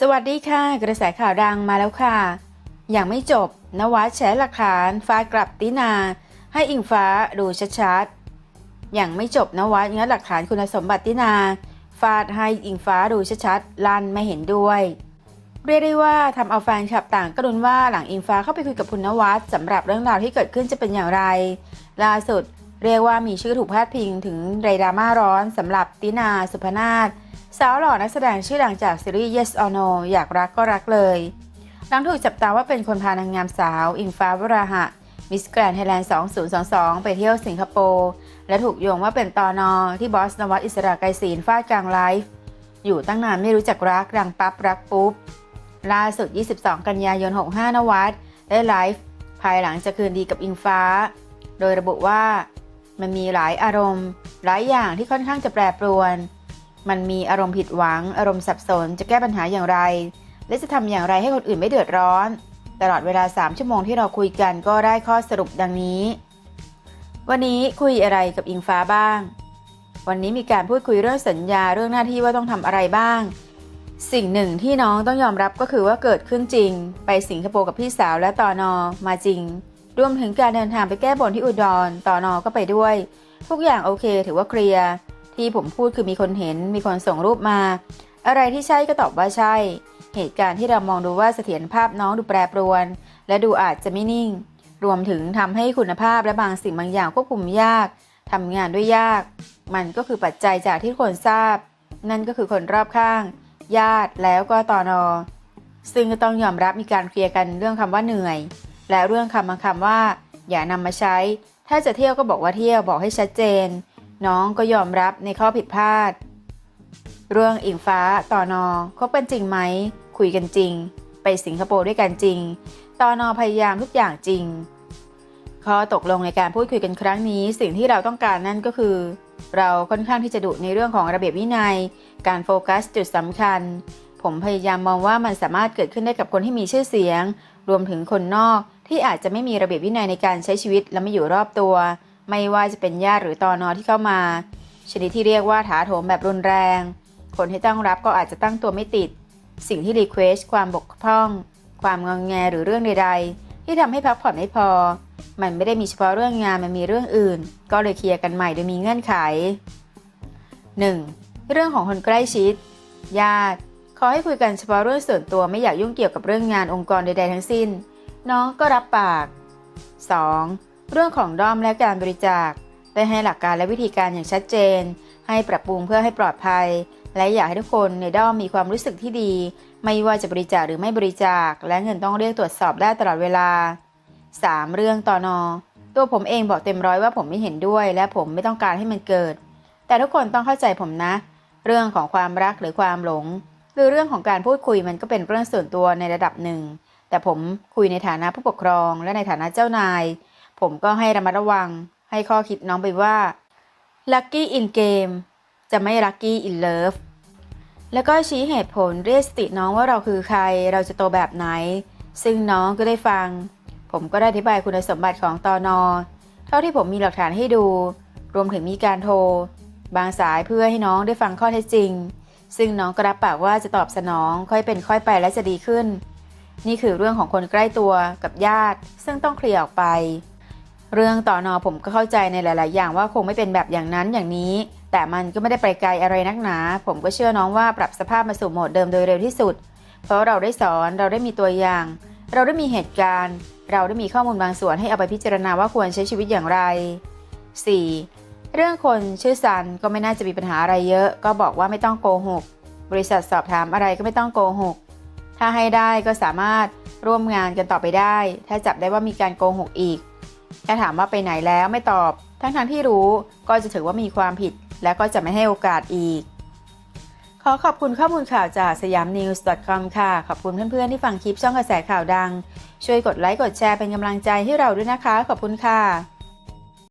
สวัสดีค่ะ กระแสข่าวดังมาแล้วค่ะ อย่างไม่จบ นวัดแฉหลักฐานฟาดกลับตินา ให้อิงฟ้าดูชัดๆ อย่างไม่จบนวัดงัดหลักฐานคุณสมบัติตินา ฟาดให้อิงฟ้าดูชัดๆ ลั่นไม่เห็นด้วย เรียกได้ว่าทำเอาแฟนคลับต่างก็รุนว่าหลังอิงฟ้าเข้าไปคุยกับคุณนวัดสำหรับเรื่องราวที่เกิดขึ้นจะเป็นอย่างไร ล่าสุดเรียกว่ามีชื่อถูกพาดพิงถึงไรดราม่าร้อนสำหรับตินาสุพนาถ สาวหล่อนักแสดงชื่อดังจากซีรีส์ Yes or No อยากรักก็รักเลย หลังถูกจับตาว่าเป็นคนพานางงามสาว อิงฟ้าวราหะ มิสแกรนด์ไทยแลนด์ 2022 ไปเที่ยวสิงคโปร์และถูกโยงว่าเป็นตอนอที่บอสนวัตอิสระไกรศีลฟาดกลางไลฟ์ อยู่ตั้งนานไม่รู้จักรักดังปั๊บรักปุ๊บ ล่าสุด 22 กันยายน 65 นวัดได้ไลฟ์ภายหลังจะคืนดีกับอิงฟ้า โดยระบุว่ามันมีหลายอารมณ์ หลายอย่างที่ค่อนข้างจะแปรปรวน มันมีอารมณ์ผิดหวัง อารมณ์สับสน จะแก้ปัญหาอย่างไร และจะทำอย่างไรให้คนอื่นไม่เดือดร้อน ตลอดเวลา 3 ชั่วโมงที่เราคุยกันก็ได้ข้อสรุปดังนี้ วันนี้คุยอะไรกับอิงฟ้าบ้าง วันนี้มีการพูดคุยเรื่องสัญญาเรื่องหน้าที่ว่าต้องทำอะไรบ้าง สิ่งหนึ่งที่น้องต้องยอมรับก็คือว่าเกิดขึ้นจริง ไปสิงคโปร์กับพี่สาวและตอนอมาจริง รวมถึงการเดินทางไปแก้บนที่อุดรตอนอก็ไปด้วย ทุกอย่างโอเค ถือว่าเคลียร์ ที่ผมพูดคือมีคนเห็นมีคนส่งรูปมา อะไรที่ใช่ก็ตอบว่าใช่ เหตุการณ์ที่เรามองดูว่าเสถียรภาพน้องดูแปรปรวน และดูอาจจะไม่นิ่ง รวมถึงทำให้คุณภาพและบางสิ่งบางอย่างควบคุมยากทำงานด้วยยาก มันก็คือปัจจัยจากที่คนทราบ นั่นก็คือคนรอบข้าง ญาติแล้วก็ตอนอซึ่งก็ต้องยอมรับมีการเคลียร์กันเรื่องคำว่าเหนื่อย และเรื่องคำบางคำว่า อย่านำมาใช้ ถ้าจะเที่ยวก็บอกว่าเที่ยวบอกให้ชัดเจน น้องก็ยอมรับในข้อผิดพลาด เรื่องอิงฟ้าต่อนอคบกันจริงไหม คุยกันจริง ไปสิงคโปร์ด้วยกันจริงต่อนอพยายามทุกอย่างจริง ข้อตกลงในการพูดคุยกันครั้งนี้ สิ่งที่เราต้องการนั่นก็คือ เราค่อนข้างที่จะดุในเรื่องของระเบียบวินัย การโฟกัสจุดสำคัญ ผมพยายามมองว่ามันสามารถเกิดขึ้นได้กับคนที่มีชื่อเสียง รวมถึงคนนอกที่อาจจะไม่มีระเบียบวินัยในการใช้ชีวิตและไม่อยู่รอบตัว ไม่ว่าจะเป็นญาติหรือตอนอที่เข้ามา ชนิดที่เรียกว่าถาโถมแบบรุนแรง คนที่ตั้งรับก็อาจจะตั้งตัวไม่ติด สิ่งที่รีเควสความบกพร่อง ความงองแงหรือเรื่องใด ๆ ที่ทำให้พักผ่อนไม่พอ มันไม่ได้มีเฉพาะเรื่องงานมันมีเรื่องอื่น ก็เลยเคลียร์กันใหม่โดยมีเงื่อนไข 1. เรื่องของคนใกล้ชิด ญาติ ขอให้คุยกันเฉพาะเรื่องส่วนตัวไม่อยากยุ่งเกี่ยวกับเรื่องงานองค์กรใด ๆ ทั้งสิ้น น้องก็รับปาก 2. เรื่องของด้อมและการบริจาค ได้ให้หลักการและวิธีการอย่างชัดเจน ให้ปรับปรุงเพื่อให้ปลอดภัย และอยากให้ทุกคนในด้อมมีความรู้สึกที่ดี ไม่ว่าจะบริจาคหรือไม่บริจาค และเงินต้องเรียกตรวจสอบได้ตลอดเวลา 3. เรื่องตอนอตัวผมเองบอกเต็มร้อยว่าผมไม่เห็นด้วย และผมไม่ต้องการให้มันเกิด แต่ทุกคนต้องเข้าใจผมนะ เรื่องของความรักหรือความหลง หรือเรื่องของการพูดคุยมันก็เป็นเรื่องส่วนตัวในระดับหนึ่ง แต่ผมคุยในฐานะผู้ปกครอง และในฐานะเจ้านาย ผมก็ให้ระมัดระวังให้ข้อคิดน้องไปว่า lucky in game จะไม่ lucky in love แล้วก็ชี้เหตุผลเรียกสติน้องว่าเราคือใครเราจะโตแบบไหน ซึ่งน้องก็ได้ฟัง ผมก็ได้อธิบายคุณสมบัติของตอนอเท่าที่ผมมีหลักฐานให้ดู รวมถึงมีการโทร บางสายเพื่อให้น้องได้ฟังข้อเท็จจริง ซึ่งน้องก็รับปากว่าจะตอบสนองค่อยเป็นค่อยไปและจะดีขึ้น นี่คือเรื่องของคนใกล้ตัวกับญาติ ซึ่งต้องเคลียร์ออกไป เรื่องต่อนอผมก็เข้าใจในหลาย ๆ อย่างว่าคงไม่เป็นแบบอย่างนั้นอย่างนี้ แต่มันก็ไม่ได้ไปไกลอะไรนักหนา ผมก็เชื่อน้องว่าปรับสภาพมาสู่โหมดเดิมโดยเร็วที่สุด เพราะเราได้สอนเราได้มีตัวอย่าง เราได้มีเหตุการณ์ เราได้มีข้อมูลบางส่วนให้เอาไปพิจารณาว่าควรใช้ชีวิตอย่างไร 4. เรื่องคนชื่อซันก็ไม่น่าจะมีปัญหาอะไรเยอะ ก็บอกว่าไม่ต้องโกหกบริษัทสอบถามอะไรก็ไม่ต้องโกหกถ้าให้ได้ก็สามารถร่วมงานกันต่อไปได้ ถ้าจับได้ว่ามีการโกหกอีก ถ้าถามว่าไปไหนแล้วไม่ตอบ ทั้งๆทที่รู้ก็จะถือว่ามีความผิด และก็จะไม่ให้โอกาสอีก ขอขอบคุณข้อมูลข่าวจากสยามนิวส์ .com ค่ะ ขอบคุณเพื่อนๆที่ฟังคลิปช่องกระแสข่าวดัง ช่วยกดไลค์กดแชร์เป็นกำลังใจให้เราด้วยนะคะ ขอบคุณค่ะ